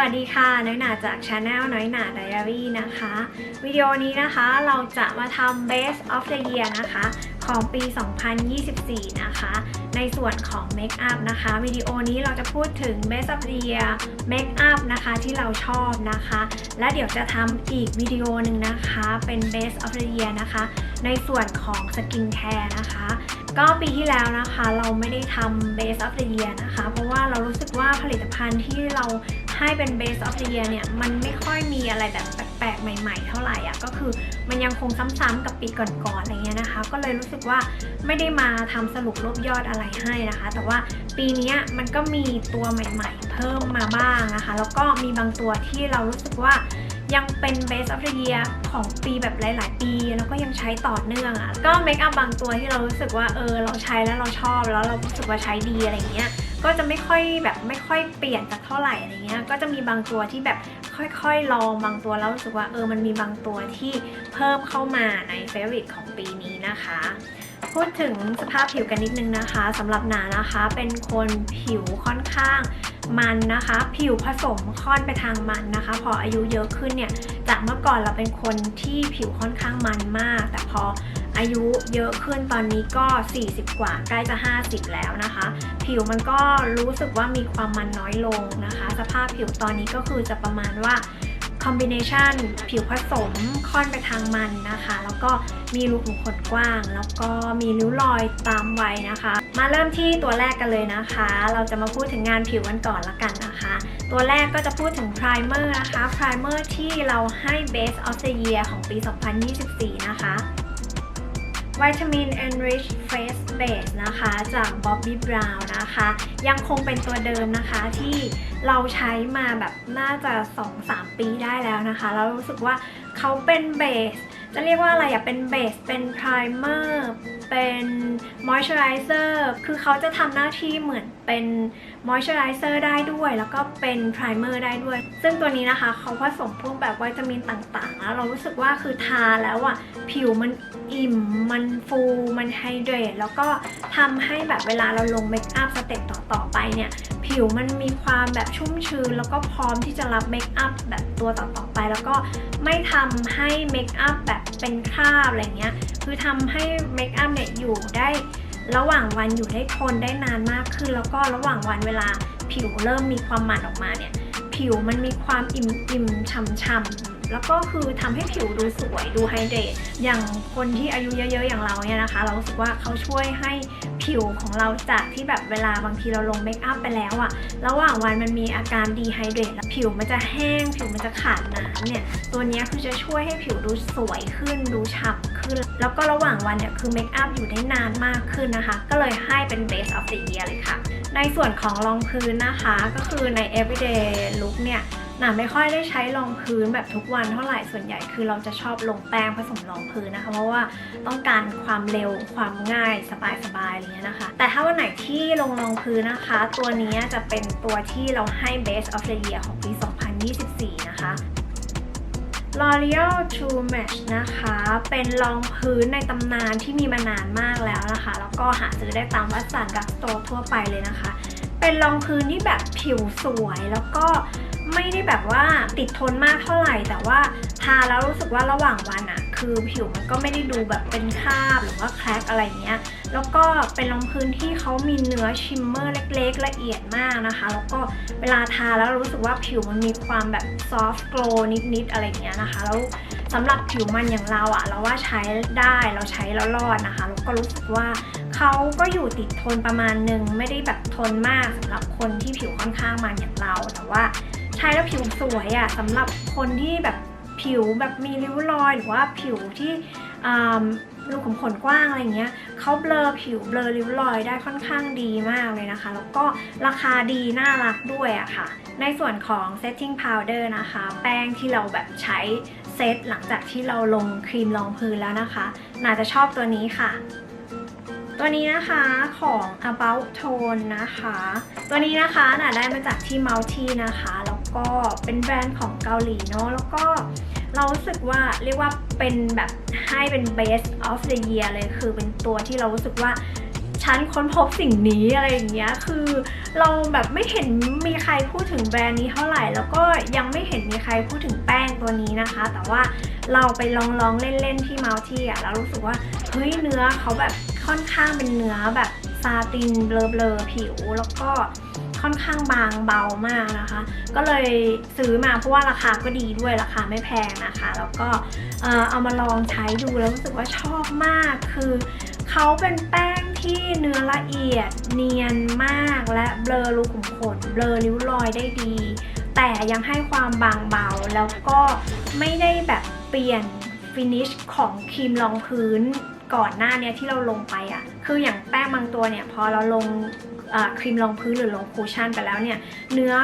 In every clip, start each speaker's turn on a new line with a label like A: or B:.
A: วัสดีค่ะ น้อยหนาจากช anel น้อยหนาไดอารี่นะคะ วิดีโอนี้นะคะเราจะมาทำ Best of the Year นะคะ ของปี 2024 นะคะ ในส่วนของ Make up นะคะ วิดีโอนี้เราจะพูดถึง Best of the Year Make up นะคะที่เราชอบนะคะ และเดี๋ยวจะทำอีกวิดีโอหนึ่งนะคะ เป็น Best of the Year นะคะ ในส่วนของ Skin Care นะคะ ก็ปีที่แล้วนะคะ เราไม่ได้ทำ Base of the Year นะคะ เพราะว่าเรารู้สึกว่าผลิตภัณฑ์ที่เรา ให้เป็น Base of the Year เนี่ย มันไม่ค่อยมีอะไรแบบแปลกๆ ใหม่ ๆ เท่าไหร่อะ ก็คือมันยังคงซ้ำๆกับปีก่อนๆ อะไรเงี้ยนะคะ ก็เลยรู้สึกว่าไม่ได้มาทำสรุปรวบยอดอะไรให้นะคะ แต่ว่าปีนี้มันก็มีตัวใหม่ๆ เพิ่มมาบ้างนะคะ แล้วก็มีบางตัวที่เรารู้สึกว่ายังเป็น Base of the Year ของปีแบบหลาย ๆ ปี แล้วก็ยังใช้ต่อเนื่องอะ่ะ ก็เมคอัพบางตัวที่เรารู้สึกว่าเออเราใช้แล้วเราชอบแล้วเรารู้สึกว่าใช้ดีอะไรเงี้ย ก็จะไม่ค่อยแบบไม่ค่อยเปลี่ยนจากเท่าไหร่อะไรเงี้ย ก็จะมีบางตัวที่แบบค่อยๆลองบางตัวแล้วรู้สึกว่าเออมันมีบางตัวที่เพิ่มเข้ามาในเฟรนด์ของปีนี้นะคะ พูดถึงสภาพผิวกันนิดนึงนะคะสำหรับหนานะคะเป็นคนผิวค่อนข้างมันนะคะ ผิวผสมค่อนไปทางมันนะคะ พออายุเยอะขึ้นเนี่ยจากเมื่อก่อนเราเป็นคนที่ผิวค่อนข้างมันมาก แต่พออายุเยอะขึ้นตอนนี้ก็ 40 กว่าใกล้จะ 50 แล้วนะคะ ผิวมันก็รู้สึกว่ามีความมันน้อยลงนะคะ สภาพผิวตอนนี้ก็คือจะประมาณว่า คอมบิเนชันผิวผสมค่อนไปทางมันนะคะ แล้วก็มีรูขุมขนกว้าง แล้วก็มีริ้วรอยตามวัยนะคะ มาเริ่มที่ตัวแรกกันเลยนะคะ เราจะมาพูดถึงงานผิวกันก่อนละกันนะคะ ตัวแรกก็จะพูดถึงไพรเมอร์นะคะไพรเมอร์ที่เราให้ Base of the Year ของปี 2024 นะคะ วิตามิน Enrich Face Base นะคะ จาก Bobbi Brown นะคะ ยังคงเป็นตัวเดิมนะคะที่เราใช้มาแบบน่าจะ 2-3 ปีได้แล้วนะคะ แล้วรู้สึกว่าเขาเป็นเบสจะเรียกว่าอะไรอะเป็นเบสเป็นไพรเมอร์ เป็นมอยส์เจอไรเซอร์คือเขาจะทำหน้าที่เหมือนเป็นมอยส์เจอไรเซอร์ได้ด้วย แล้วก็เป็นไพรเมอร์ได้ด้วย ซึ่งตัวนี้นะคะเขาผสมพวกแบบวิตามินต่างๆ แล้วเรารู้สึกว่าคือทาแล้วอะ ผิวมันอิ่ม มันฟู มันไฮเดรตแล้วก็ทำให้แบบเวลาเราลงเมคอัพสเต็ปต่อๆไปเนี่ย ผิวมันมีความแบบชุ่มชื้น แล้วก็พร้อมที่จะรับเมคอัพแบบตัวต่อๆไป แล้วก็ไม่ทำให้เมคอัพแบบเป็นคราบอะไรเงี้ยคือทำให้เมคอัพเนี่ยอยู่ได้ระหว่างวันอยู่ได้ทนได้นานมากขึ้น แล้วก็ระหว่างวันเวลาผิวเริ่มมีความมันออกมาเนี่ยผิวมันมีความอิ่มอิ่มๆช่ำๆแล้วก็คือทำให้ผิวดูสวยดูไฮเดรตอย่างคนที่อายุเยอะๆอย่างเราเนี่ยนะคะ เราสึกว่าเขาช่วยให้ ผิวของเราจากที่แบบเวลาบางทีเราลงเมคอัพไปแล้วอะระหว่างวันมันมีอาการดีไฮเดรตผิวมันจะแห้ง ผิวมันจะขาดน้ำเนี่ย ตัวนี้คือจะช่วยให้ผิวดูสวยขึ้น ดูฉ่ำขึ้น แล้วก็ระหว่างวันเนี่ยคือเมคอัพอยู่ได้นานมากขึ้นนะคะ ก็เลยให้เป็น base of the y เลยค่ะ ในส่วนของรองพื้นนะคะ ก็คือใน everyday look เนี่ย หนาไม่ค่อยได้ใช้รองพื้นแบบทุกวันเท่าไหร่ส่วนใหญ่คือเราจะชอบลงแป้งผสมรองพื้นนะคะ เพราะว่าต้องการความเร็วความง่ายสบายๆอะไรเงี้ยนะคะ แต่ถ้าวันไหนที่ลงรองพื้นนะคะ ตัวนี้จะเป็นตัวที่เราให้ base of the year ของปี 2024 นะคะ L'Oreal True Match นะคะ เป็นรองพื้นในตำนานที่มีมานานมากแล้วนะคะ แล้วก็หาซื้อได้ตามวัดสันดักโตทั่วไปเลยนะคะ เป็นรองพื้นที่แบบผิวสวยแล้วก็ ไม่ได้แบบว่าติดทนมากเท่าไหร่ แต่ว่าทาแล้วรู้สึกว่าระหว่างวันอะคือผิวมันก็ไม่ได้ดูแบบเป็นคราบหรือว่าแครกอะไรเงี้ย แล้วก็เป็นรองพื้นที่เขามีเนื้อชิมเมอร์เล็กๆ ละเอียดมากนะคะ แล้วก็เวลาทาแล้วรู้สึกว่าผิวมันมีความแบบซอฟต์โกลนิดๆอะไรเงี้ยนะคะ แล้วสำหรับผิวมันอย่างเราอะเราว่าใช้ได้เราใช้แล้วรอดนะคะ แล้วก็รู้สึกว่าเขาก็อยู่ติดทนประมาณหนึ่งไม่ได้แบบทนมากสำหรับคนที่ผิวค่อนข้างมันอย่างเรา แต่ว่า ใช้แล้วผิวสวยอะสำหรับคนที่แบบผิวแบบมีริ้วรอย หรือว่าผิวที่รูขุมขนกว้างอะไรเงี้ยเขาเบลอผิวเบลอริ้วรอยได้ค่อนข้างดีมากเลยนะคะ แล้วก็ราคาดีน่ารักด้วยอะค่ะ ในส่วนของ setting powder นะคะ แป้งที่เราแบบใช้เซตหลังจากที่เราลงครีมรองพื้นแล้วนะคะน่าจะชอบตัวนี้ค่ะ ตัวนี้นะคะของ about tone นะคะ ตัวนี้นะคะน่าได้มาจากที่ Multi นะคะแล้ว ก็เป็นแบรนด์ของเกาหลีเนาะแล้วก็เรารู้สึกว่าเรียกว่าเป็นแบบให้เป็น best of the year เลยคือเป็นตัวที่เรารู้สึกว่าฉันค้นพบสิ่งนี้อะไรอย่างเงี้ยคือเราแบบไม่เห็นมีใครพูดถึงแบรนด์นี้เท่าไหร่ แล้วก็ยังไม่เห็นมีใครพูดถึงแป้งตัวนี้นะคะ แต่ว่าเราไปลองลองเล่นๆที่เมัลที่อะแล้วรู้สึกว่าเฮ้ยเนื้อเขาแบบค่อนข้างเป็นเนื้อแบบซาตินเบลอๆผิวแล้วก็ ค่อนข้างบางเบามากนะคะ ก็เลยซื้อมาเพราะว่าราคาก็ดีด้วยราคาไม่แพงนะคะ แล้วก็เอามาลองใช้ดูแล้วรู้สึกว่าชอบมากคือเขาเป็นแป้งที่เนื้อละเอียดเนียนมากและเบลอรูขุมขนเบลอริ้วรอยได้ดี แต่ยังให้ความบางเบาแล้วก็ไม่ได้แบบเปลี่ยนฟินิชของครีมรองพื้นก่อนหน้านี้ที่เราลงไปอะ่ะ คืออย่างแป้งบางตัวเนี่ยพอเราลง ครีมรองพื้นหรือลงคูชั่นไปแล้วเนี่ย เนื้อ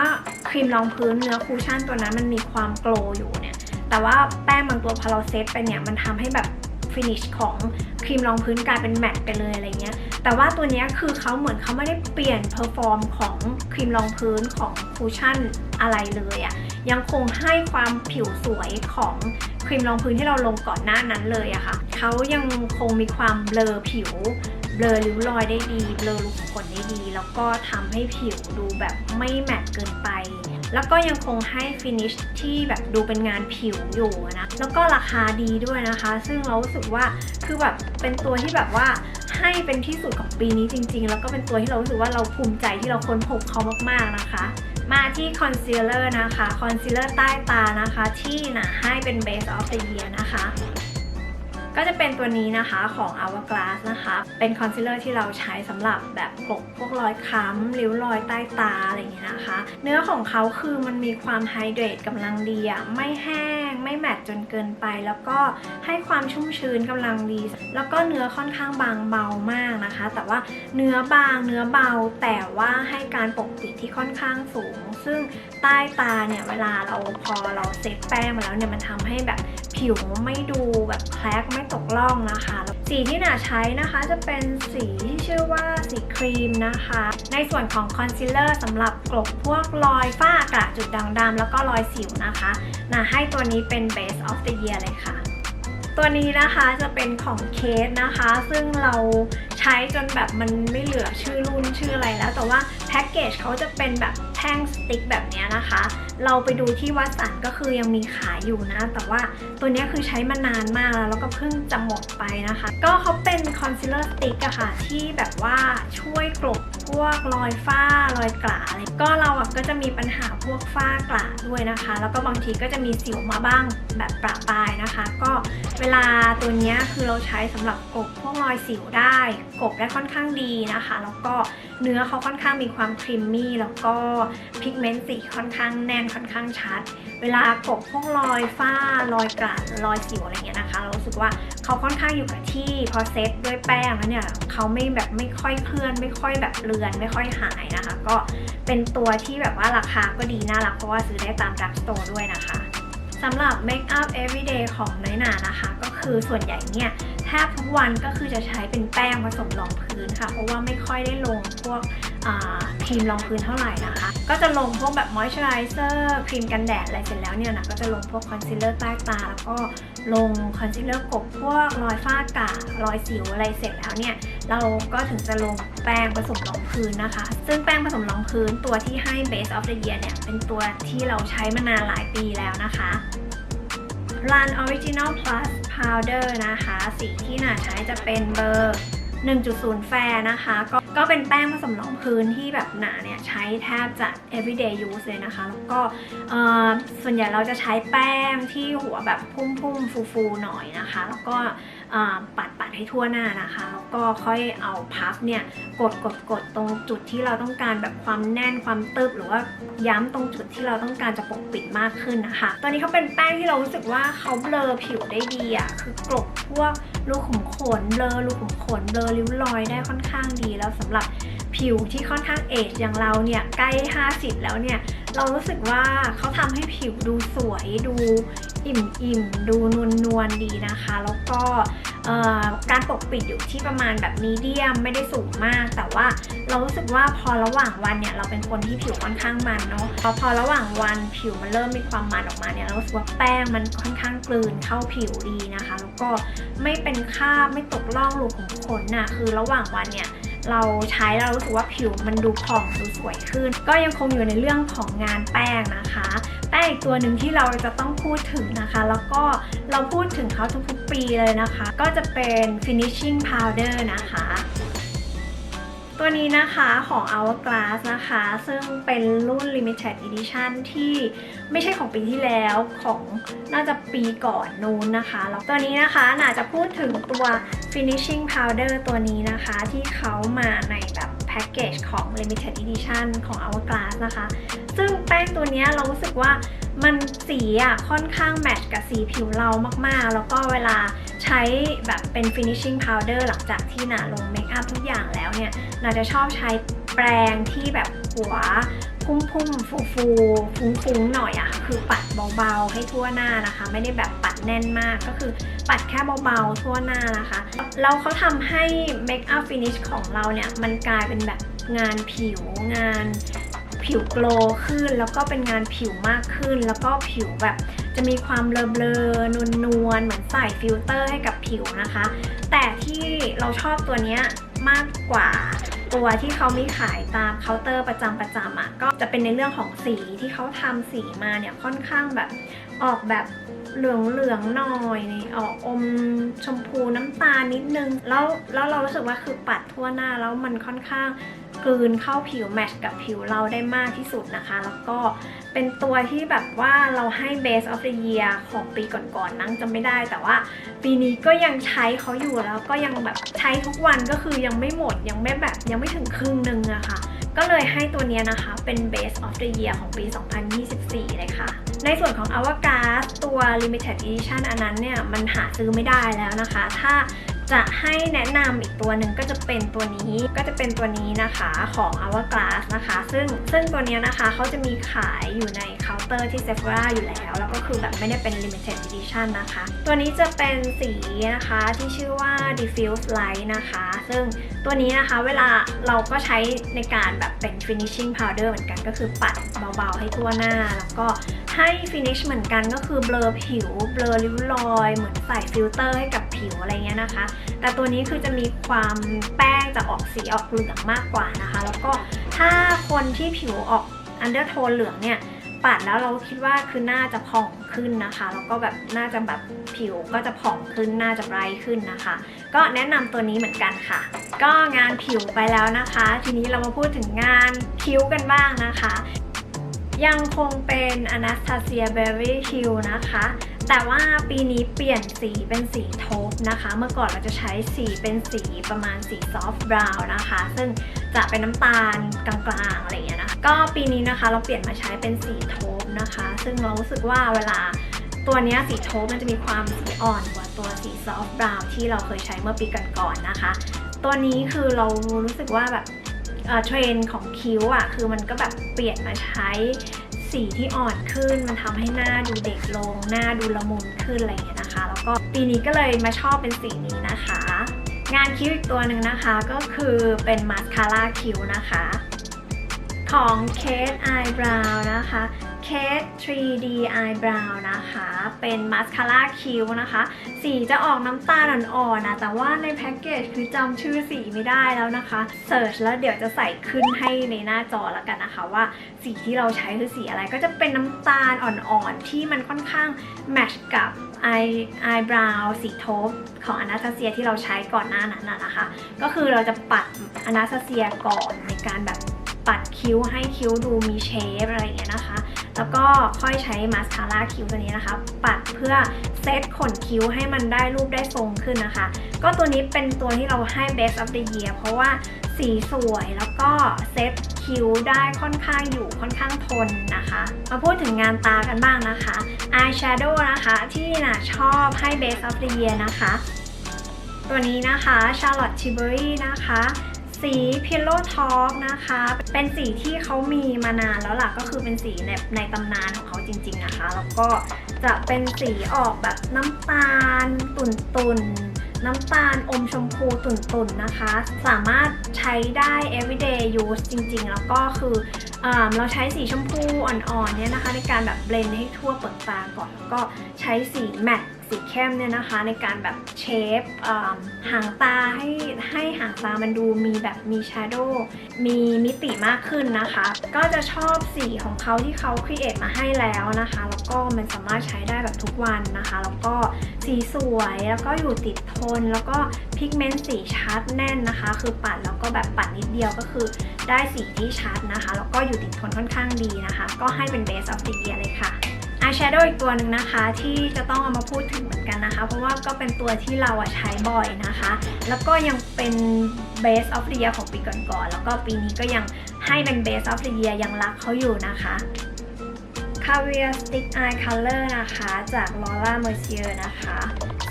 A: ครีมรองพื้นเนื้อคูชั่นตัวนั้นมันมีความโกลอยู่เนี่ย แต่ว่าแป้งบางตัวพอเราเซตไปเนี่ยมันทำให้แบบฟินิชของครีมรองพื้นกลายเป็นแมตต์ไปเลยอะไรเงี้ย แต่ว่าตัวนี้คือเขาเหมือนเขาไม่ได้เปลี่ยนเพอร์ฟอร์มของครีมรองพื้นของคูชั่นอะไรเลยอะยังคงให้ความผิวสวยของครีมรองพื้นที่เราลงก่อนหน้านั้นเลยอะค่ะเขายังคงมีความเบลอผิว เบลอริ้วรอยได้ดี เบลอรูขุมขนได้ดี แล้วก็ทำให้ผิวดูแบบไม่แมตต์เกินไป แล้วก็ยังคงให้ฟินิชที่แบบดูเป็นงานผิวอยู่นะ แล้วก็ราคาดีด้วยนะคะ ซึ่งเรารู้สึกว่าคือแบบเป็นตัวที่แบบว่าให้เป็นที่สุดของปีนี้จริง ๆ แล้วก็เป็นตัวที่เรารู้สึกว่าเราภูมิใจที่เราค้นพบเขามากๆนะคะมาที่คอนซีลเลอร์นะคะ คอนซีลเลอร์ใต้ตานะคะ ที่นะให้เป็น Base of the Year นะคะ ก็จะเป็นตัวนี้นะคะของ Hourglass นะคะ เป็นคอนซีลเลอร์ที่เราใช้สำหรับแบบปกพวกรอยค้ำริ้วรอยใต้ตาอะไรอย่างเงี้ยนะคะ เนื้อของเขาคือมันมีความไฮเดรตกำลังดีอะไม่แห้ง ไม่แมตต์จนเกินไป แล้วก็ให้ความชุ่มชื้นกำลังดี แล้วก็เนื้อค่อนข้างบางเบามากนะคะ แต่ว่าเนื้อบางเนื้อเบาแต่ว่าให้การปกปิดที่ค่อนข้างสูง ซึ่งใต้ตาเนี่ยเวลาเราพอเราเซตแป้งมาแล้วเนี่ยมันทำให้แบบผิวไม่ดูแบบแคลกไม่ตกล่องนะคะ สีที่หนาใช้นะคะจะเป็นสีที่ชื่อว่าสีครีมนะคะ ในส่วนของคอนซีลเลอร์สำหรับกลบพวกรอยฝ้ากระจุดด่างดำแล้วก็รอยสิวนะคะนาให้ตัวนี้เป็น Base of the Year เลยค่ะ ตัวนี้นะคะจะเป็นของเคสนะคะ ซึ่งเรา ช้จนแบบมันไม่เหลือชื่อรุ่นชื่ออะไรแล้ว แต่ว่าแพ็กเกจเขาจะเป็นแบบแท่งสติ๊กแบบเนี้ยนะคะ เราไปดูที่วัดสันก็คือยังมีขายอยู่นะ แต่ว่าตัวเนี้ยคือใช้มานานมากแล้วแล้วก็เพิ่งจะหมดไปนะคะ ก็เขาเป็นคอนซีลเลอร์สติ๊กอะค่ะที่แบบว่าช่วยกลบ พวกรอยฝ้ารอยกระอะไรก็เราอะก็จะมีปัญหาพวกฝ้ากระด้วยนะคะ แล้วก็บางทีก็จะมีสิวมาบ้างแบบประปรายนะคะ ก็เวลาตัวเนี้ยคือเราใช้สำหรับกบพวกรอยสิวได้กบได้ค่อนข้างดีนะคะ แล้วก็เนื้อเขาค่อนข้างมีความครีมมี่แล้วก็พิกเมนต์สีค่อนข้างแน่นค่อนข้างชัด เวลากบพวกรอยฝ้ารอยกระรอยสิวอะไรเงี้ยนะคะเรารู้สึกว่าเขาค่อนข้างอยู่กับที่พอเซตด้วยแป้งแล้วเนี่ยเขาไม่แบบไม่ค่อยเคลื่อนไม่ค่อยแบบเลือนไม่ค่อยหายนะคะ ก็เป็นตัวที่แบบว่าราคาก็ดีน่ารักเพราะว่าซื้อได้ตามดักสโตร์ด้วยนะคะสำหรับ Make up Everyday ของน้อยหนานะคะ ก็คือส่วนใหญ่เนี่ยแทบทุกวันก็คือจะใช้เป็นแป้งผสมรองพื้นค่ะ เพราะว่าไม่ค่อยได้ลงพวก ครีมรองพื้นเท่าไหร่นะคะ ก็จะลงพวกแบบมอยส์เจอไรเซอร์ครีมกันแดดอะไรเสร็จแล้วเนี่ยนะก็จะลงพวกคอนซีลเลอร์ใต้ตา แล้วก็ลงคอนซีลเลอร์กบพวกรอยฝ้ากระรอยสิวอะไรเสร็จแล้วเนี่ย เราก็ถึงจะลงแป้งผสมรองพื้นนะคะ ซึ่งแป้งผสมรองพื้นตัวที่ให้ Base of the Year เนี่ยเป็นตัวที่เราใช้มานานหลายปีแล้วนะคะ Run Original Plus Powder นะคะ สีที่หนาใช้จะเป็นเบอร์ 1.0 แฟร์นะคะ ก็ก็เป็นแป้งผสมรองพื้นที่แบบหนาเนี่ยใช้แทบจะ everyday use เลยนะคะ แล้วก็ส่วนใหญ่เราจะใช้แป้งที่หัวแบบพุ่มๆ ฟูๆ หน่อยนะคะ แล้วก็ ปัดปัดให้ทั่วหน้านะคะแล้วก็ค่อยเอาพับเนี่ยกดกดกดตรงจุดที่เราต้องการแบบความแน่นความตึบหรือว่าย้ำตรงจุดที่เราต้องการจะปกปิดมากขึ้นนะคะ ตอนนี้เขาเป็นแป้งที่เรารู้สึกว่าเขาเบลอผิวได้ดีอะคือกลบพวกรูขุมขนเบลอรูขุมขนเบลอริ้วรอยได้ค่อนข้างดีแล้วสำหรับ ผิวที่ค่อนข้างเอจอย่างเราเนี่ยใกล้ 50 แล้วเนี่ย เรารู้สึกว่าเขาทำให้ผิวดูสวยดูอิ่มอิ่มๆดูนวลนวลดีนะคะ แล้วก็การปกปิดอยู่ที่ประมาณแบบมีเดียมไม่ได้สูงมาก แต่ว่าเรารู้สึกว่าพอระหว่างวันเนี่ยเราเป็นคนที่ผิวค่อนข้างมันเนาะพอพอระหว่างวันผิวมันเริ่มมีความมันออกมาเนี่ยเรารู้สึกว่าแป้งมันค่อนข้างกลืนเข้าผิวดีนะคะ แล้วก็ไม่เป็นคราบไม่ตกล่องรูขุมขนน่ะคือระหว่างวันเนี่ย เราใช้เรารู้สึกว่าผิวมันดูผ่องดูสวยขึ้น ก็ยังคงอยู่ในเรื่องของงานแป้งนะคะ แป้งอีกตัวหนึ่งที่เราจะต้องพูดถึงนะคะ แล้วก็เราพูดถึงเขาทุกๆปีเลยนะคะ ก็จะเป็น finishing powder นะคะ ตัวนี้นะคะของ Hourglass นะคะ ซึ่งเป็นรุ่น limited edition ที่ไม่ใช่ของปีที่แล้วของน่าจะปีก่อนนู้นนะคะ แล้วตัวนี้นะคะน่าจะพูดถึงตัว finishing powder ตัวนี้นะคะที่เขามาในแบบแพ็กเกจของ limited edition ของ Hourglass นะคะ ซึ่งแป้งตัวนี้เรารู้สึกว่ามันสีอะค่อนข้างแมทกับสีผิวเรามากๆ แล้วก็เวลาใช้แบบเป็น finishing powder หลังจากที่หนาลงเมค อัพทุกอย่างแล้วเนี่ยเราจะชอบใช้แปรงที่แบบหัวพุ่มพุ่มฟูฟูฟุ้งฟุ้งๆหน่อยอะคือปัดเบาๆให้ทั่วหน้านะคะ ไม่ได้แบบปัดแน่นมากก็คือปัดแค่เบาๆทั่วหน้านะคะแล้วเขาทำให้เมคอัพฟินิชของเราเนี่ยมันกลายเป็นแบบงานผิวงานผิวโกลขึ้น แล้วก็เป็นงานผิวมากขึ้น แล้วก็ผิวแบบจะมีความเบลอๆนวลๆเหมือนใส่ฟิลเตอร์ให้กับผิวนะคะ แต่ที่เราชอบตัวนี้มากกว่าตัวที่เขามีขายตามเคาน์เตอร์ประจำประจำอะก็จะเป็นในเรื่องของสีที่เขาทำสีมาเนี่ยค่อนข้างแบบออกแบบเหลืองเหลืองๆหน่อยออกอมชมพูน้ำตาลนิดนึง แล้วแล้วเรารู้สึกว่าคือปัดทั่วหน้าแล้วมันค่อนข้าง กลืนเข้าผิวแมทช์กับผิวเราได้มากที่สุดนะคะ แล้วก็เป็นตัวที่แบบว่าเราให้ Base of the Year ของปีก่อนๆนั่งจะไม่ได้ แต่ว่าปีนี้ก็ยังใช้เขาอยู่แล้วก็ยังแบบใช้ทุกวันก็คือยังไม่หมดยังไม่แบบยังไม่ถึงครึ่งนึงอะค่ะก็เลยให้ตัวนี้นะคะเป็น Base of the Year ของปี 2024 เลยค่ะ ในส่วนของ a v a g a s ตัว Limited Edition อันนั้นเนี่ย มันหาซื้อไม่ได้แล้วนะคะ ถ้า จะให้แนะนำอีกตัวหนึ่งก็จะเป็นตัวนี้ก็จะเป็นตัวนี้นะคะของ Hourglass นะคะ ซึ่งซึ่งตัวเนี้ยนะคะเขาจะมีขายอยู่ในเคาน์เตอร์ที่ Sephora อยู่แล้ว แล้วก็คือแบบไม่ได้เป็น Limited Edition นะคะ ตัวนี้จะเป็นสีนะคะที่ชื่อว่า Diffuse Light นะคะ ซึ่ง ตัวนี้นะคะเวลาเราก็ใช้ในการแบบเป็น finishing powder เหมือนกันก็คือปัดเบาๆให้ทั่วหน้า แล้วก็ให้ finish เหมือนกันก็คือเบลอผิว เบลอริ้วรอย เหมือนใส่ฟิลเตอร์ให้กับผิวอะไรเงี้ยนะคะ แต่ตัวนี้คือจะมีความแป้งจะออกสีออกเหลืองมากกว่านะคะ แล้วก็ถ้าคนที่ผิวออก undertone เหลืองเนี่ยปัดแล้วเราคิดว่าคือหน้าจะผ่องขึ้นนะคะ แล้วก็แบบน่าจะแบบผิวก็จะผ่องขึ้นหน่าจะไบรท์ขึ้นนะคะ ก็แนะนำตัวนี้เหมือนกันค่ะ ก็งานผิวไปแล้วนะคะ ทีนี้เรามาพูดถึงงานคิ้วกันบ้างนะคะ ยังคงเป็น Anastasia Beverly Hill นะคะ แต่ว่าปีนี้เปลี่ยนสีเป็นสีโทปนะคะ เมื่อก่อนเราจะใช้สีเป็นสีประมาณสีซอฟต์บราวน์นะคะ ซึ่งจะเป็นน้ำตาลกลางๆอะไรอย่างเงี้ยนะ ก็ปีนี้นะคะเราเปลี่ยนมาใช้เป็นสีโทปนะคะ ซึ่งเรารู้สึกว่าเวลา ตัวนี้สีโทมันจะมีความสีอ่อนกว่าตัวสีซอฟต์บราวน์ที่เราเคยใช้เมื่อปีก่อนๆนะคะ ตัวนี้คือเรารู้สึกว่าแบบเทรนของคิ้วอะคือมันก็แบบเปลี่ยนมาใช้สีที่อ่อนขึ้น มันทำให้หน้าดูเด็กลง หน้าดูละมุนขึ้นอะไรอย่างเงี้ยนะคะ แล้วก็ปีนี้ก็เลยมาชอบเป็นสีนี้นะคะ งานคิ้วอีกตัวหนึ่งนะคะก็คือเป็นมาสคาร่าคิ้วนะคะ ของ Kate Eyebrow นะคะ Kate 3D Eyebrow นะคะ เป็นมาสคาร่าคิ้วนะคะ สีจะออกน้ำตาลอ่อนๆนะ แต่ว่าในแพ็กเกจคือจำชื่อสีไม่ได้แล้วนะคะเสิร์ชแล้วเดี๋ยวจะใส่ขึ้นให้ในหน้าจอแล้วกันนะคะ ว่าสีที่เราใช้คือสีอะไร ก็จะเป็นน้ำตาลอ่อนๆ ที่มันค่อนข้างแมทช์กับ eye eyebrow สีโทปของอนา t าเซียที่เราใช้ก่อนหน้านั้นนะคะ ก็คือเราจะปัดอนา t าเซียก่อนในการแบบปัดคิ้วให้คิ้วดูมีเชฟอะไรอย่างเงี้ยนะคะ แล้วก็ค่อยใช้มาสคาร่าคิ้วตัวนี้นะคะ ปัดเพื่อเซตขนคิ้วให้มันได้รูปได้ทรงขึ้นนะคะ ก็ตัวนี้เป็นตัวที่เราให้ Best of the Year เพราะว่าสีสวยแล้วก็เซตคิ้วได้ค่อนข้างอยู่ค่อนข้างทนนะคะ มาพูดถึงงานตากันบ้างนะคะ Eyeshadow นะคะที่น่ะชอบให้ Best of the Year นะคะ ตัวนี้นะคะ Charlotte Tilbury นะคะ สี Pillow Talk นะคะ เป็นสีที่เขามีมานานแล้วล่ะ ก็คือเป็นสีในในตำนานของเขาจริง ๆนะคะ แล้วก็จะเป็นสีออกแบบน้ำตาล ตุ่นตุนน้ำตาลอมชมพูตุ่นตุนนะคะ สามารถใช้ได้ everyday use จริงๆ แล้วก็คืออเราใช้สีชมพูอ่อนๆเนี่ยนะคะ ในการแบบเบลนด์ให้ทั่วเปลือกตาก่อน แล้วก็ใช้สีแมต สีเข้มเนี่ยนะคะ ในการแบบเชฟหางตาให้ให้หางตามันดูมีแบบมีชาร์โดมีมิติมากขึ้นนะคะ ก็จะชอบสีของเขาที่เขาครีเอทมาให้แล้วนะคะ แล้วก็มันสามารถใช้ได้แบบทุกวันนะคะ แล้วก็สีสวยแล้วก็อยู่ติดทน แล้วก็พิกเมนต์สีชัดแน่นนะคะ คือปัดแล้วก็แบบปัดนิดเดียวก็คือได้สีที่ชัดนะคะ แล้วก็อยู่ติดทนค่อนข้างดีนะคะ ก็ให้เป็น Base of the Year เลยค่ะ อายแชโดว์อีกตัวหนึ่งนะคะที่จะต้องเอามาพูดถึงเหมือนกันนะคะ เพราะว่าก็เป็นตัวที่เราใช้บ่อยนะคะ แล้วก็ยังเป็น Base of the Year ของปีก่อนๆแล้วก็ปีนี้ก็ยังให้เป็น Base of the Year ยังรักเขาอยู่นะคะ Caviar Stick Eye Color นะคะ จาก Laura Mercier นะคะ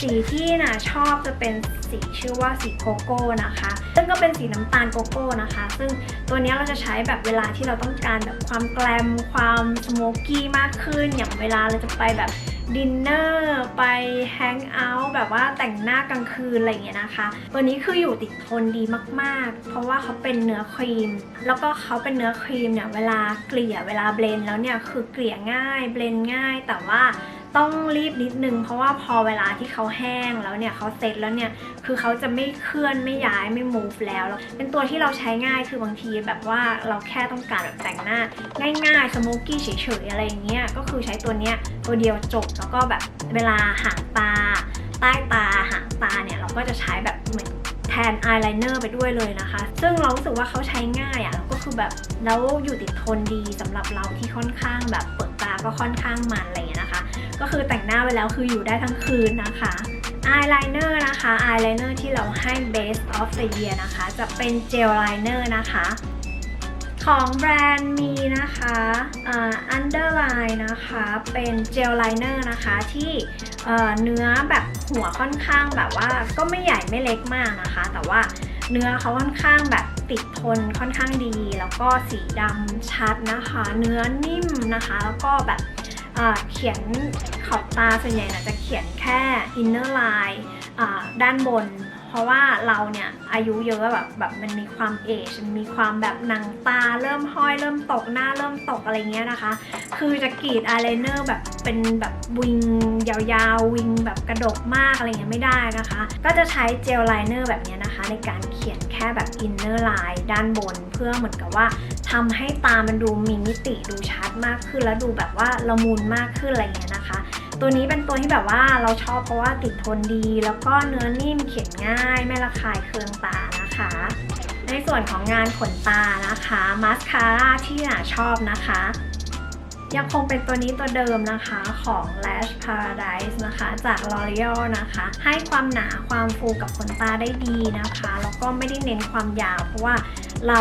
A: สีที่น่ะชอบจะเป็นสีชื่อว่าสีโกโก้นะคะ ซึ่งก็เป็นสีน้ำตาลโกโก้นะคะ ซึ่งตัวนี้เราจะใช้แบบเวลาที่เราต้องการแบบความแกลมความสโมกี้มากขึ้น อย่างเวลาเราจะไปแบบดินเนอร์ไปแฮงเอาท์แบบว่าแต่งหน้ากลางคืนอะไรอย่างเงี้ยนะคะ ตัวนี้คืออยู่ติดทนดีมากๆ เพราะว่าเขาเป็นเนื้อครีม แล้วก็เขาเป็นเนื้อครีมเนี่ยเวลาเกลี่ยเวลาเบลนด์แล้วเนี่ยคือเกลี่ยง่ายเบลนด์ง่ายแต่ว่า ต้องรีบนิดนึง เพราะว่าพอเวลาที่เขาแห้งแล้วเนี่ยเขาเซ็ตแล้วเนี่ยคือเขาจะไม่เคลื่อนไม่ย้ายไม่ move แล้วแล้ว เป็นตัวที่เราใช้ง่ายคือบางทีแบบว่าเราแค่ต้องการแบบแต่งหน้า ง่ายๆสโมกกี้เฉยๆอะไรอย่างเงี้ยก็คือใช้ตัวเนี้ยตัวเดียวจบแล้วก็แบบเวลาหางตา ใต้ตาหางตาเนี่ยเราก็จะใช้แบบเหมือนแทนอายไลเนอร์ไปด้วยเลยนะคะ ซึ่งเรารู้สึกว่าเขาใช้ง่ายอะ่ะแล้วก็คือแบบแล้วอยู่ติดทนดีสำหรับเราที่ค่อนข้างแบบเปิดตาก็ค่อนข้างมันอะไรอย่างเงี้ยนะคะ ก็คือแต่งหน้าไปแล้วคืออยู่ได้ทั้งคืนนะคะอายไลเนอร์นะคะอายไลเนอร์ที่เราให้ Base of the Year นะคะ จะเป็นเจลไลเนอร์นะคะ ของแบรนด์มีนะคะอ่า Underline นะคะ เป็นเจลไลเนอร์นะคะที่เอ่อเนื้อแบบหัวค่อนข้างแบบว่าก็ไม่ใหญ่ไม่เล็กมากนะคะ แต่ว่าเนื้อเขาค่อนข้างแบบติดทนค่อนข้างดี แล้วก็สีดำชัดนะคะ เนื้อนิ่มนะคะ แล้วก็แบบ เขียนขอบตาส่วนใหญ่นะจะเขียนแค่ inner line ด้านบน เพราะว่าเราเนี่ยอายุเยอะแบบแบบมันมีความเอจมันมีความแบบหนังตาเริ่มห้อยเริ่มตกหน้าเริ่มตกอะไรเงี้ยนะคะ คือจะกรีดอายไลเนอร์แบบเป็นแบบวิงยาวๆวิงแบบกระดกมากอะไรเงี้ยไม่ได้นะคะ ก็จะใช้เจลไลเนอร์แบบเนี้ยนะคะ ในการเขียนแค่แบบอินเนอร์ไลน์ด้านบน เพื่อเหมือนกับว่าทำให้ตามันดูมีมิติดูชัดมากขึ้นแล้วดูแบบว่าละมุนมากขึ้นอะไรเงี้ยนะคะ ตัวนี้เป็นตัวที่แบบว่าเราชอบเพราะว่าติดทนดี แล้วก็เนื้อนิ่มเขียนง่าย ไม่ระคายเคืองตานะคะ ในส่วนของงานขนตานะคะมาสคาร่าที่หนาชอบนะคะ ยังคงเป็นตัวนี้ตัวเดิมนะคะของ Lash Paradise นะคะจาก L'Oreal นะคะ ให้ความหนาความฟูกับขนตาได้ดีนะคะ แล้วก็ไม่ได้เน้นความยาวเพราะว่า เรา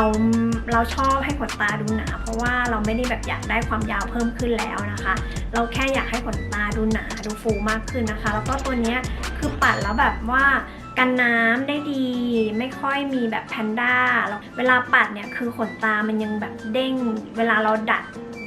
A: เราชอบให้ขนตาดูหนาเพราะว่าเราไม่ได้แบบอยากได้ความยาวเพิ่มขึ้นแล้วนะคะ เราแค่อยากให้ขนตาดูหนาดูฟูมากขึ้นนะคะ แล้วก็ตัวนี้คือปัดแล้วแบบว่ากันน้ำได้ดีไม่ค่อยมีแบบแพนด้าเวลาปัดเนี่ยคือขนตามันยังแบบเด้ง เวลาเราดัด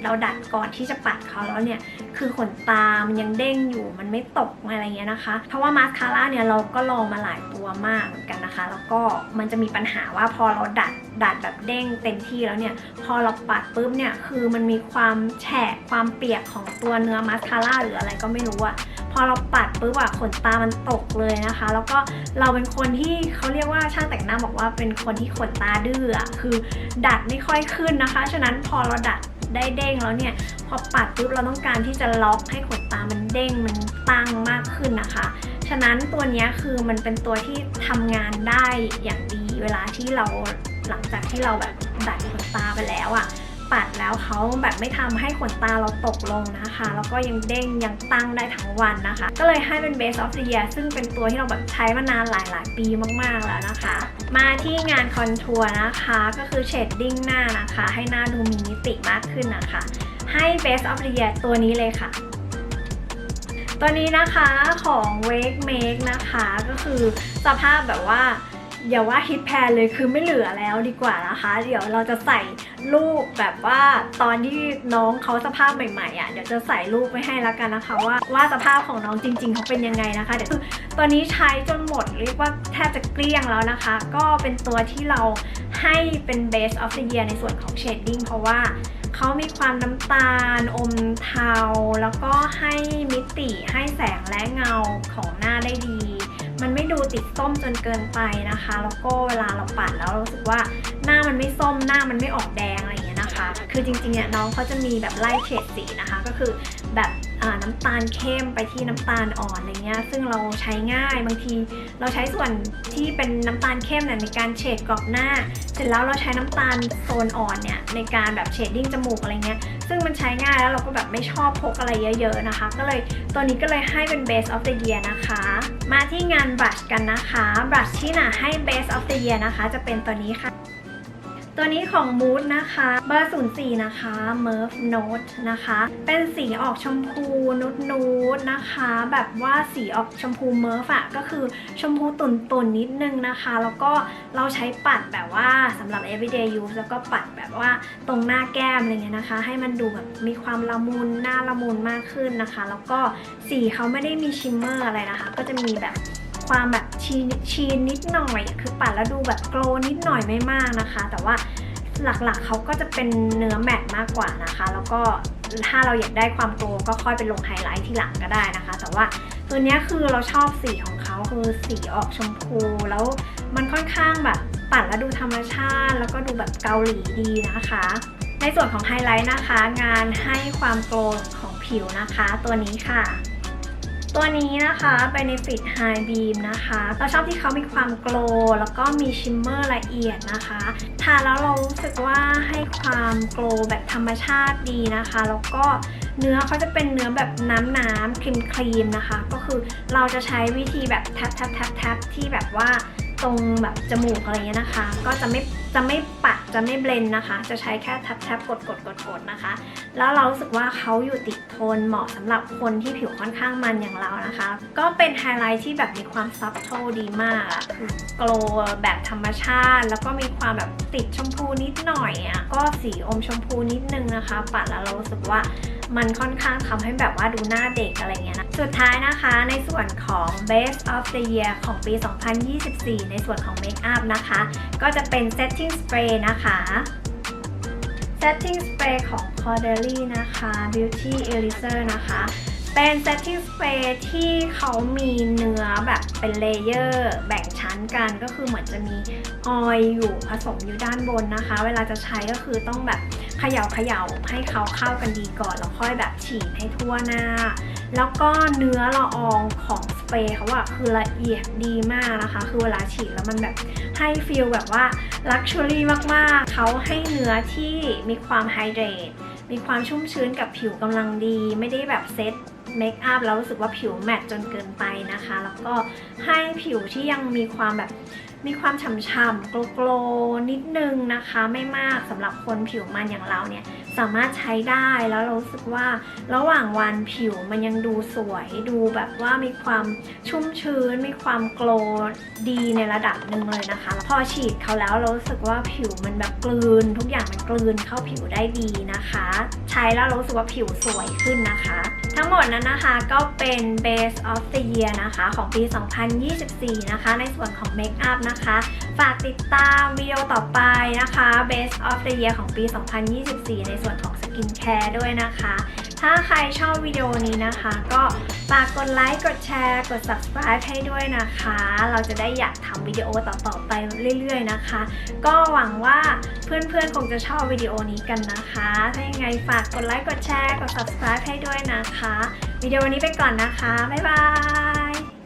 A: เราดัดก่อนที่จะปัดเขาแล้วเนี่ย คือขนตา มันยังเด้งอยู่ มันไม่ตกอะไรเงี้ยนะคะ เพราะว่ามาสคาร่าเนี่ยเราก็ลองมาหลายตัวมากเหมือนกันนะคะ แล้วก็มันจะมีปัญหาว่าพอเราดัดดัดแบบเด้งเต็มที่แล้วเนี่ย พอเราปัดปุ๊บเนี่ย คือมันมีความแฉะความเปียกของตัวเนื้อมาสคาร่าหรืออะไรก็ไม่รู้อะพอเราปัดปุ๊บอะขนตามันตกเลยนะคะ แล้วก็เราเป็นคนที่เขาเรียกว่าช่างแต่งหน้าบอกว่าเป็นคนที่ขนตาดื้ออะคือดัดไม่ค่อยขึ้นนะคะ ฉะนั้นพอเราดัด ได้เด้งแล้วเนี่ย พอปัดปุ๊บเราต้องการที่จะล็อกให้ขนตามันเด้งมันตั้งมากขึ้นนะคะ ฉะนั้นตัวนี้คือมันเป็นตัวที่ทำงานได้อย่างดีเวลาที่เราหลังจากที่เราแบบดัดขนตาไปแล้วอะ ปัดแล้วเขาแบบไม่ทำให้ขนตาเราตกลงนะคะ แล้วก็ยังเด้งยังตั้งได้ทั้งวันนะคะ ก็เลยให้เป็น Base of the Year ซึ่งเป็นตัวที่เราแบบใช้มานานหลาย ๆ ปีมาก ๆ แล้วนะคะ มาที่งานคอนทัวร์นะคะ ก็คือเชดดิ้งหน้านะคะ ให้หน้าดูมีมิติมากขึ้นนะคะ ให้ Base of the Year ตัวนี้เลยค่ะตัวนี้นะคะของ Wake Make นะคะ ก็คือสภาพแบบว่า อย่าว่าฮิตแพนเลยคือไม่เหลือแล้วดีกว่านะคะ เดี๋ยวเราจะใส่รูปแบบว่าตอนที่น้องเขาสภาพใหม่ๆอะเดี๋ยวจะใส่รูปไว้ให้แล้วกันนะคะ ว่าว่าสภาพของน้องจริง ๆเขาเป็นยังไงนะคะเดี๋ยวคือตัวนี้ใช้จนหมดเรียกว่าแทบจะเกลี้ยงแล้วนะคะ ก็เป็นตัวที่เราให้เป็น base of the year ในส่วนของ shading เพราะว่าเขามีความน้ำตาล อมเทา แล้วก็ให้มิติให้แสงและเงาของหน้าได้ดี มันไม่ดูติดส้มจนเกินไปนะคะ แล้วก็เวลาเราปัดแล้วรู้สึกว่าหน้ามันไม่ส้มหน้ามันไม่ออกแดงอะไรอย่างเงี้ยนะคะ คือจริงๆเนี่ยน้องเขาจะมีแบบไล่เฉดสีนะคะ ก็คือ แบบน้ำตาลเข้มไปที่น้ำตาลอ่อนอะไรเงี้ย ซึ่งเราใช้ง่ายบางทีเราใช้ส่วนที่เป็นน้ำตาลเข้มเนี่ยในการเฉดกรอบหน้า เสร็จแล้วเราใช้น้ำตาลโซนอ่อนเนี่ยในการแบบเชดดิ้งจมูกอะไรเงี้ย ซึ่งมันใช้ง่ายแล้วเราก็แบบไม่ชอบพกอะไรเยอะ ๆนะคะ ก็เลยตัวนี้ก็เลยให้เป็น base of the year นะคะ มาที่งานบรัชกันนะคะบรัชที่หนาให้ base of the year นะคะ จะเป็นตัวนี้ค่ะ ตัวนี้ของ Mood นะคะ เบอร์ 04 นะคะ Murph Note นะคะ เป็นสีออกชมพูนุดนูดนะคะ แบบว่าสีออกชมพู Murph อะก็คือชมพูตุ่นๆนนิดนึงนะคะ แล้วก็เราใช้ปัดแบบว่าสำหรับ everyday use แล้วก็ปัดแบบว่าตรงหน้าแก้มอะไรเงี้ยนะคะ ให้มันดูแบบมีความละมุนหน้าละมุนมากขึ้นนะคะ แล้วก็สีเขาไม่ได้มีชิมเมอร์อะไรนะคะ ก็จะมีแบบ ความแบบชีชีนนิดหน่อย คือปัดแล้วดูแบบโกลนิดหน่อยไม่มากนะคะ แต่ว่าหลักๆเขาก็จะเป็นเนื้อแมตต์มากกว่านะคะ แล้วก็ถ้าเราอยากได้ความโกลก็ค่อยไปลงไฮไลท์ที่หลังก็ได้นะคะ แต่ว่าตัวนี้คือเราชอบสีของเขาคือสีออกชมพูแล้วมันค่อนข้างแบบปัดแล้วดูธรรมชาติ แล้วก็ดูแบบเกาหลีดีนะคะ ในส่วนของไฮไลท์นะคะ งานให้ความโกลของผิวนะคะ ตัวนี้ค่ะ ตัวนี้นะคะ Benefit High Beam นะคะ เราชอบที่เขามีความโกลว์แล้วก็มีชิมเมอร์ละเอียดนะคะทาแล้วเรารู้สึกว่าให้ความโกลว์แบบธรรมชาติดีนะคะ แล้วก็เนื้อเขาจะเป็นเนื้อแบบน้ำน้ำครีมครีมนะคะ ก็คือเราจะใช้วิธีแบบแทบแทบแทบแทบที่แบบว่าตรงแบบจมูกอะไรเงี้ยนะคะ ก็จะไม่ จะไม่ปัดจะไม่เบลนนะคะ จะใช้แค่แทบแทบกดกดกดกดนะคะ แล้วเรารู้สึกว่าเขาอยู่ติดโทนเหมาะสำหรับคนที่ผิวค่อนข้างมันอย่างเรานะคะ ก็เป็นไฮไลท์ที่แบบมีความซับโทดีมากคือโกลแบบธรรมชาติ แล้วก็มีความแบบติดชมพูนิดหน่อยอะก็สีอมชมพูนิดนึงนะคะ ปัดแล้วเรารู้สึกว่ามันค่อนข้างทำให้แบบว่าดูหน้าเด็กอะไรเงี้ยนะ สุดท้ายนะคะในส่วนของ Best of the Year ของปี 2024 ในส่วนของเมคอัพนะคะ ก็จะเป็น Setting Spray นะคะ Setting Spray ของ c o r d e l y นะคะ Beauty Eraser นะคะ เป็น Setting Spray ที่เขามีเนื้อแบบเป็นเลเยอร์แบ่งชั้นกันก็คือเหมือนจะมีออยล์อยู่ผสมอยู่ด้านบนนะคะ เวลาจะใช้ก็คือต้องแบบเขย่าเขย่าให้เขาเข้ากันดีก่อน แล้วค่อยแบบฉีดให้ทั่วหน้า แล้วก็เนื้อละอองของ เปรย์เขาอะคือละเอียดดีมากนะคะ คือเวลาฉีดแล้วมันแบบให้ฟีลแบบว่าลักชัวรี่มากๆ เขาให้เนื้อที่มีความไฮเดรตมีความชุ่มชื้นกับผิวกำลังดี ไม่ได้แบบเซตเมคอัพแล้วรู้สึกว่าผิวแมตต์จนเกินไปนะคะ แล้วก็ให้ผิวที่ยังมีความแบบ มีความฉ่ำๆโกลว์ๆนิดนึงนะคะ ไม่มากสำหรับคนผิวมันอย่างเราเนี่ยสามารถใช้ได้แล้วเรารู้สึกว่าระหว่างวันผิวมันยังดูสวยดูแบบว่ามีความชุ่มชื้น มีความโกลดีในระดับหนึ่งเลยนะคะ พอฉีดเขาแล้วเรารู้สึกว่าผิวมันแบบกลืน ทุกอย่างมันกลืนเข้าผิวได้ดีนะคะ ใช้แล้วเรารู้สึกว่าผิวสวยขึ้นนะคะ ทั้งหมดนั้นนะคะก็เป็น Base of the Year นะคะ ของปี 2024 นะคะ ในส่วนของ Makeup นะคะ ฝากติดตามวิดีโอต่อไปนะคะ Base of the Year ของปี 2024 ในส่วนของ Skin Care ด้วยนะคะ ถ้าใครชอบวิดีโอนี้นะคะ ก็ฝากกดไลค์กดแชร์กด subscribe ให้ด้วยนะคะ เราจะได้อยากทำวิดีโอต่อๆไปเรื่อยๆนะคะ ก็หวังว่าเพื่อนๆคงจะชอบวิดีโอนี้กันนะคะ ถ้ายังไงฝากกดไลค์กดแชร์กด subscribe ให้ด้วยนะคะ วิดีโอนี้ไปก่อนนะคะ บ๊ายบาย